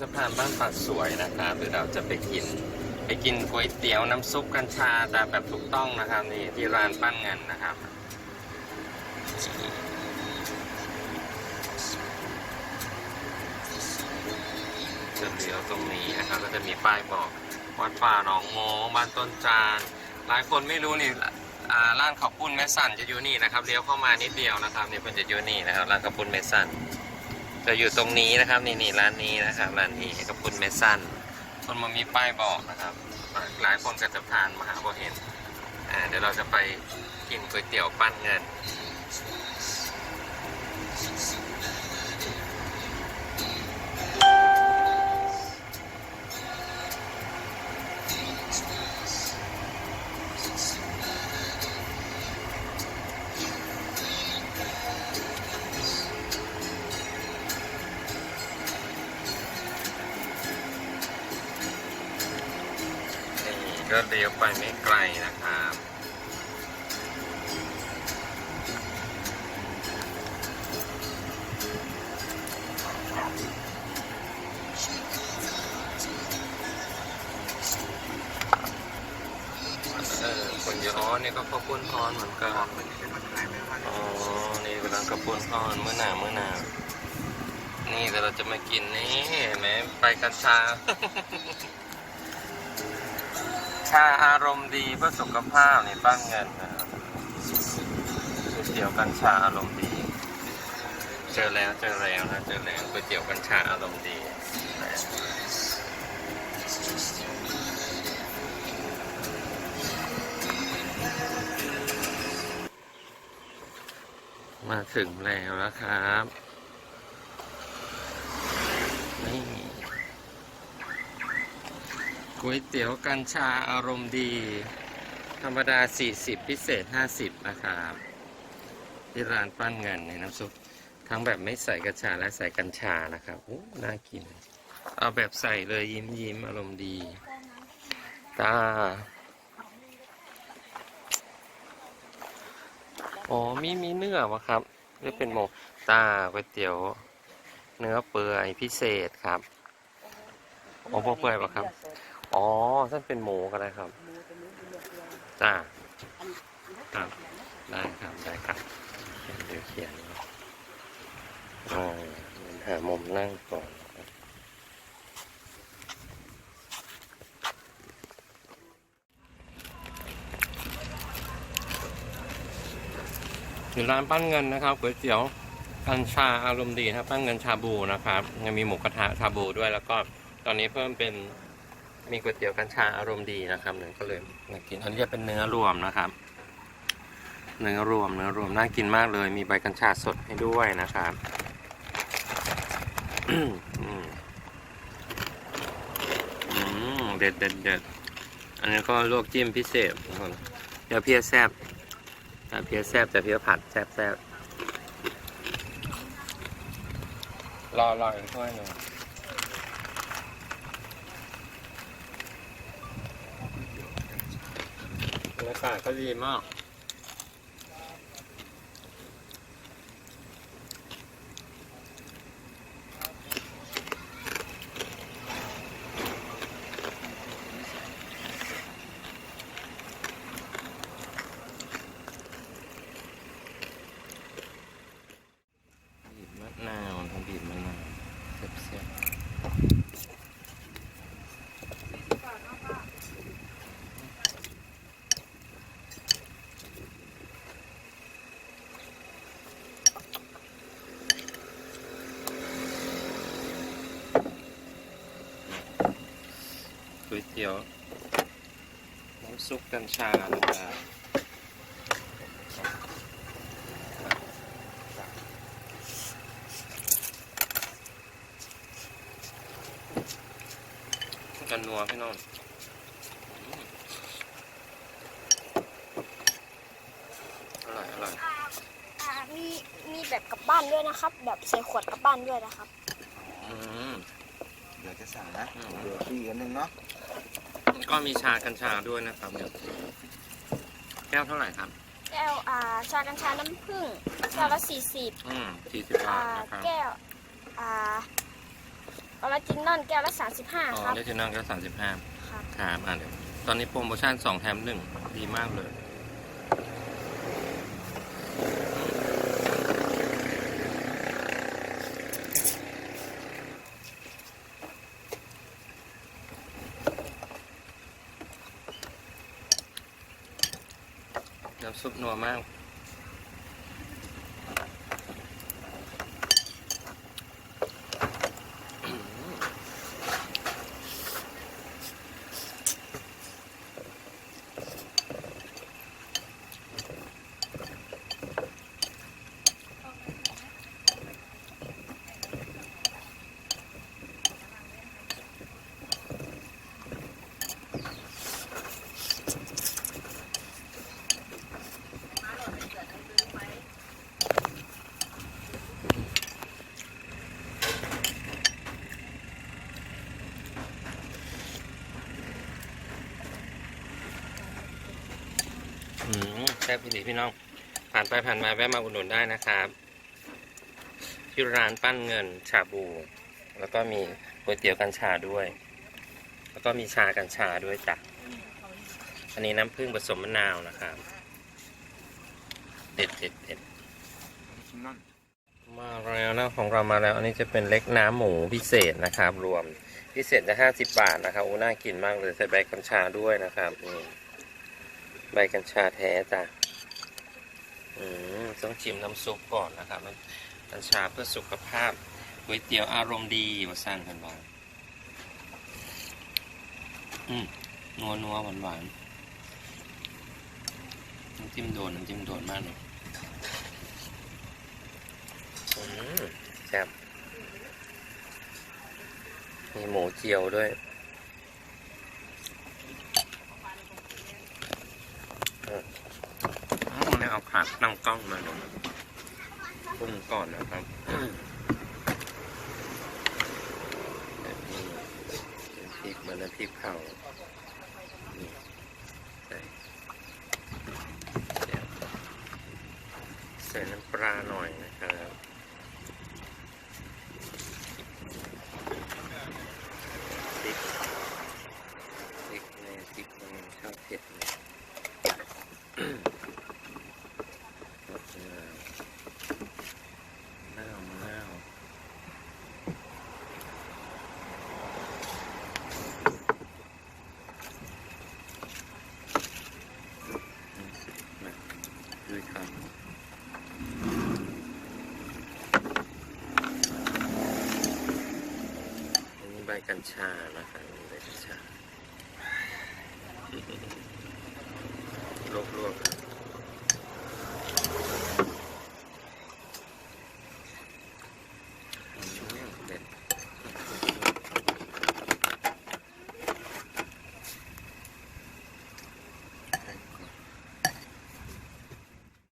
สะพานบ้านปากสวยนะครับเดี๋ยวเราจะไปกิน ไปกินก๋วยเตี๋ยวน้ำซุปกัญชาตามแบบถูกต้องนะครับนี่ที่ร้านปั้นเงินนะครับจะเลี้ยวตรงนี้นะครับก็จะมีป้ายบอกวัดป่าหนองโมบ้านต้นจานหลายคนไม่รู้นี่ร้านข้าวปุ้นแม่สันจะอยู่นี่นะครับเลี้ยวเข้ามานิดเดียวนะครับนี่เป็นจะอยู่นี่นะครับร้านข้าวปุ้นแม่สัน จะอยู่ตรงนี้นะครับนี่นี่ร้านนี้นะครับร้านนี้ข้าวปุ้นแม่สันคนมามีป้ายบอกนะครับ หลายคนก็จะทานมาหาบ่เห็นอ่าเดี๋ยวเราจะไปกินก๋วยเตี๋ยวปั้นเงิน ก็เลี้ยวไปไม่ไกลนะครับเออคนเยอะอ๋อนี่ก็ข้าวปุ้นทอนเหมือนกันอ๋อนี่กำลังกระปุนทอนเมื่อหนาเมื่อหนานี่แต่เราจะมากินนี่เห็นไหมไปกัญชา ชาอารมณ์ดีเพื่อสุขภาพนี่ปั้นเงินนะครับก๋วยเตี๋ยวกัญชาอารมณ์ดี เจอแล้วเจอแล้วนะเจอแล้วก๋วยเตี๋ยวกัญชาอารมณ์ดีมาถึงแล้วนะครับ นี่ ก๋วยเตี๋ยวกัญชาอารมณ์ดี ธรรมดา 40 พิเศษ 50 นะครับ ที่ร้านปั้นเงินในน้ำซุปทั้งแบบไม่ใส่กัญชาและใส่กัญชานะครับโอ้น่ากิน เอาแบบใส่เลยยิ้มยิ้มอารมณ์ดี ตา อ๋อ มีมีเนื้อวะครับหรือเป็นหมูตาก๋วยเตี๋ยว เนื้อเปื่อยพิเศษครับ อ๋อพวกเปื่อยปะครับ อ๋อท่านเป็นหมูก็ได้ครับจ้าครับ ได้ครับได้ครับเดี๋ยวเขียนอ๋อหามุมนั่งก่อนนะครับอยู่ร้านปั้นเงินนะครับก๋วยเตี๋ยวกัญชาอารมณ์ดีนะครับปั้นเงินชาบูนะครับยังมีหมูกระทะชาบูด้วยแล้วก็ตอนนี้เพิ่มเป็น มีก๋วยเตี๋ยวกัญชาอารมณ์ดีนะครับหนึ่งก็เลยมากิน อันนี้จะเป็นเนื้อรวมนะครับ เนื้อรวมเนื้อรวมน่ากินมากเลย มีใบกัญชาสดให้ด้วยนะครับเด็ดเด็ดเด็ดอันนี้ก็ลวกจิ้มพิเศษนะครับเดี๋ยวเพียแซบแต่เพียแซบแต่เพียผัดแซบแซบรอรออีกถ้วยหนึ่ง รยากาศก็ดีมากบีบมะนาวทำบีบมะนาวเสียบๆ ก๋วยเตี๋ยว น้ำซุปกัญชานะครับกันนัวพี่น้องอืมอร่อยอร่อยอ่าอ่ามีมีแบบกลับบ้านด้วยนะครับ แบบใส่ขวดกลับบ้านด้วยนะครับ อืม เดี๋ยวจะสั่งนะอืมเดี๋ยวพี่กันหนึ่งเนาะก็มีชากัญชาด้วยนะครับเนี่ยแก้วเท่าไหร่ครับ แก้วอ่าชากัญชาน้ำผึ้งแก้วละสี่สิบอืมสี่สิบบาอ่าทนะครับแก้วอ่าออริจินอลแก้วละอ๋อ35ครับเลจินอนก็สามสิบห้าครับครับอะเดี๋ยวตอนนี้โปรโมชั่นสองแถมหนึ่งดีมากเลย น้ำซุปนัวมาก แซ่บพี่ดีพี่น้อง ผ่านไปผ่านมาแวะมาอุดหนุนได้นะครับ ที่ร้านปั้นเงินชาบู แล้วก็มีก๋วยเตี๋ยวกัญชาด้วย แล้วก็มีชากัญชาด้วยจ้ะอันนี้น้ำผึ้งผสมมะนาวนะครับ เด็ดเด็ดเด็ดมนั่นมาแล้วนะของเรามาแล้ว อันนี้จะเป็นเล็กน้ำหมูพิเศษนะครับ รวมพิเศษจะห้าสิบบาทนะครับโอ้น่ากินมากเลยใส่ใบกัญชาด้วยนะครับนี่ ใบกัญชาแท้จ้ะอืมต้องชิมน้ำซุปก่อนนะครับกัญชาเพื่อสุขภาพก๋วยเตี๋ยวอารมณ์ดีว่าสั้นกันบ้างอืมนัวนัวหวานหวานๆน้ำจิ้มโดนน้ำจิ้มโดนมากเลยอืมแซ่บมีหมูเจียวด้วยอืมอ๋ หักนั่งกล้องมาลงปรุงก่อนนะครับแบบนี้เป็นพริกเหมือนน้วพริกเผานี่ใส่ใส่น้ำปลาหน่อยนะครับ พริกพริกแม่พริกแม่ชอบเผ็ดเลยมะนาวมะนาวมะนาวมา ด้วยครับอันนี้ใบกัญชานะครับใบกัญชาลวก